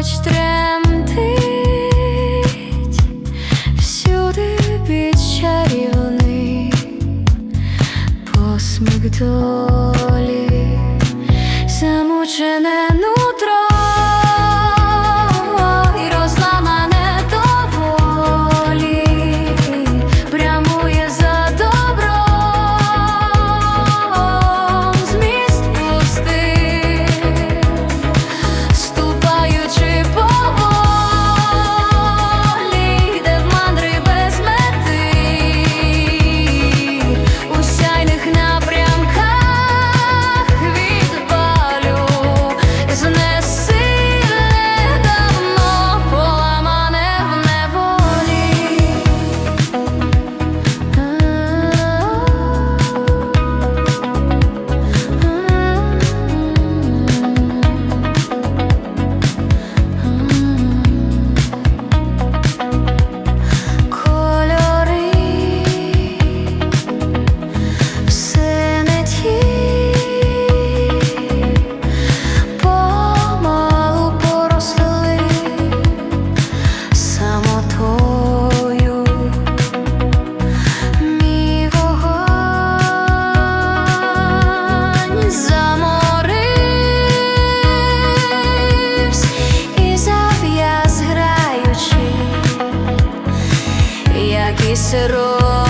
хоч тремтить, всюди під чарівний посміх до. quisero